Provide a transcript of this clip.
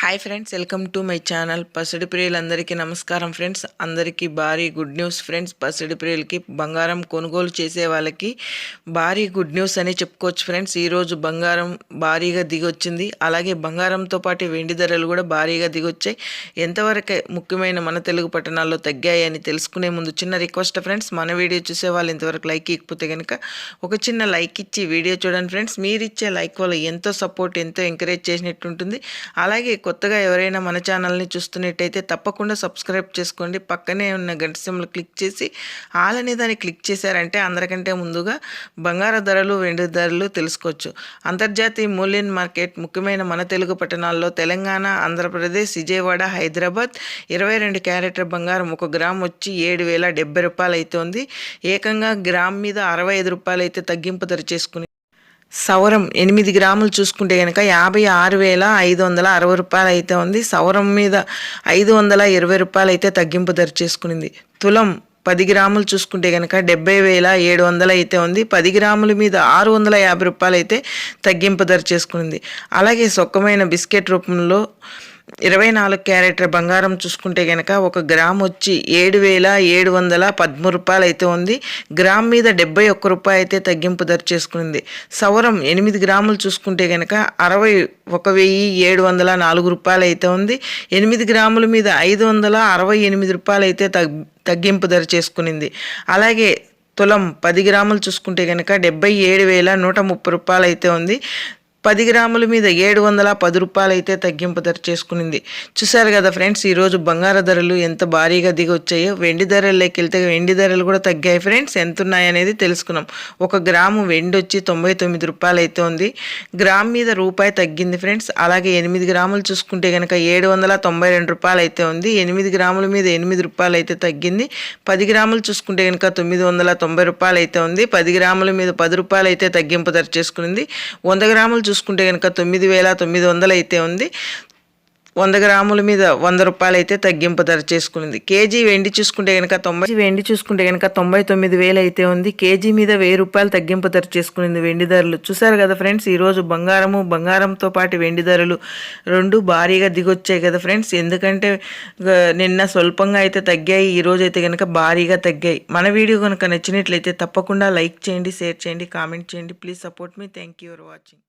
Hi friends welcome to my channel పసిడి ప్రియులందరికీ నమస్కారం ఫ్రెండ్స్ అందరికీ భారీ గుడ్ న్యూస్ ఫ్రెండ్స్ పసిడి ప్రియులకి బంగారం కొనుగోలు చేసే వాళ్ళకి భారీ గుడ్ న్యూస్ అని చెప్పుకోవచ్చు ఫ్రెండ్స్ ఈరోజు బంగారం భారీగా దిగొచ్చింది. అలాగే బంగారంతో పాటు వెండి ధరలు కూడా భారీగా దిగొచ్చాయి. ఎంతవరకు ముఖ్యమైన మన తెలుగు పట్టణాల్లో తగ్గాయి అని తెలుసుకునే ముందు చిన్న రిక్వెస్ట్ ఫ్రెండ్స్ మన వీడియో చూసే వాళ్ళు ఇంతవరకు లైక్ ఇకపోతే కనుక ఒక చిన్న లైక్ ఇచ్చి వీడియో చూడండి ఫ్రెండ్స్ మీరు ఇచ్చే లైక్ వల్ల ఎంతో సపోర్ట్ ఎంతో ఎంకరేజ్ చేసినట్టు ఉంటుంది అలాగే కొత్తగా ఎవరైనా మన ఛానల్ని చూస్తున్నట్టయితే తప్పకుండా సబ్స్క్రైబ్ చేసుకోండి. పక్కనే ఉన్న గంట సింబల్ క్లిక్ చేసి ఆల్ అనే దాన్ని క్లిక్ చేశారంటే అందరికంటే ముందుగా బంగార ధరలు వెండి ధరలు తెలుసుకోవచ్చు. అంతర్జాతీయ మూల్యం మార్కెట్ ముఖ్యమైన మన తెలుగు పట్టణాల్లో తెలంగాణ ఆంధ్రప్రదేశ్ విజయవాడ హైదరాబాద్ ఇరవై రెండు క్యారెట్ల బంగారం ఒక గ్రామ్ వచ్చి ఏడు వేల డెబ్బై రూపాయలు అవుతుంది ఏకంగా గ్రామ్ మీద అరవై ఐదు రూపాయలు అయితే తగ్గింపు ధర చేసుకుని సౌరం ఎనిమిది గ్రాములు చూసుకుంటే కనుక యాభై ఆరు వేల ఐదు వందల అరవై రూపాయలు అయితే ఉంది. సౌరం మీద ఐదు వందల ఇరవై రూపాయలు అయితే తగ్గింపు ధర చేసుకునింది. తులం పది గ్రాములు చూసుకుంటే కనుక డెబ్బై వేల ఏడు వందలు అయితే ఉంది. పది గ్రాముల మీద ఆరు వందల యాభై రూపాయలు అయితే తగ్గింపు ధర చేసుకునింది. అలాగే సొక్కమైన బిస్కెట్ రూపంలో ఇరవై నాలుగు క్యారెట్ల బంగారం చూసుకుంటే కనుక ఒక గ్రామ్ వచ్చి ఏడు వేల ఏడు వందల పదమూడు రూపాయలు అయితే ఉంది. గ్రామ్ మీద డెబ్బై ఒక్క రూపాయి అయితే తగ్గింపు ధర చేసుకుంది. సవరం ఎనిమిది గ్రాములు చూసుకుంటే కనుక అరవై ఒక వెయ్యి ఏడు వందల నాలుగు రూపాయలు అయితే ఉంది. ఎనిమిది గ్రాముల మీద ఐదు వందల అరవై ఎనిమిది రూపాయలు అయితే తగ్గింపు ధర చేసుకునింది. అలాగే తులం పది గ్రాములు చూసుకుంటే కనుక డెబ్బై ఏడు వేల నూట ముప్పై రూపాయలు అయితే ఉంది. పది గ్రాముల మీద ఏడు వందల పది రూపాయలు అయితే తగ్గింపు ధర చేసుకునింది. చూసారు కదా ఫ్రెండ్స్ ఈరోజు బంగారు ధరలు ఎంత భారీగా దిగి వచ్చాయో వెండి ధరల్లోకి వెళ్తే వెండి ధరలు కూడా తగ్గాయి ఫ్రెండ్స్ ఎంత ఉన్నాయనేది తెలుసుకున్నాం. ఒక గ్రాము వెండి వచ్చి తొంభై తొమ్మిది రూపాయలు అయితే ఉంది. గ్రామ్ మీద రూపాయి తగ్గింది ఫ్రెండ్స్ అలాగే ఎనిమిది గ్రాములు చూసుకుంటే కనుక ఏడు వందల తొంభై రెండు రూపాయలు అయితే ఉంది. ఎనిమిది గ్రాముల మీద ఎనిమిది రూపాయలు అయితే తగ్గింది. పది గ్రాములు చూసుకుంటే కనుక తొమ్మిది వందల తొంభై రూపాయలు అయితే ఉంది. పది గ్రాముల మీద పది రూపాయలు అయితే తగ్గింపు ధర చేసుకునింది. వంద గ్రాములు చూసుకుంటే కనుక తొమ్మిది వేల తొమ్మిది వందలు అయితే ఉంది. వంద గ్రాముల మీద వంద రూపాయలు అయితే తగ్గింపు ధర చేసుకుంది. కేజీ వెండి చూసుకుంటే కనుక తొంభై వెండి చూసుకుంటే కనుక తొంభై తొమ్మిది వేలు అయితే ఉంది. కేజీ మీద వెయ్యి రూపాయలు తగ్గింపు ధర చేసుకునింది వెండి ధరలు. చూసారు కదా ఫ్రెండ్స్ ఈరోజు బంగారము బంగారంతో పాటు వెండి ధరలు రెండు భారీగా దిగొచ్చాయి కదా ఫ్రెండ్స్. ఎందుకంటే నిన్న స్వల్పంగా అయితే తగ్గాయి ఈరోజు అయితే కనుక భారీగా తగ్గాయి. మన వీడియో కనుక నచ్చినట్లయితే తప్పకుండా లైక్ చేయండి షేర్ చేయండి కామెంట్ చేయండి. Please support me. Thank you for watching.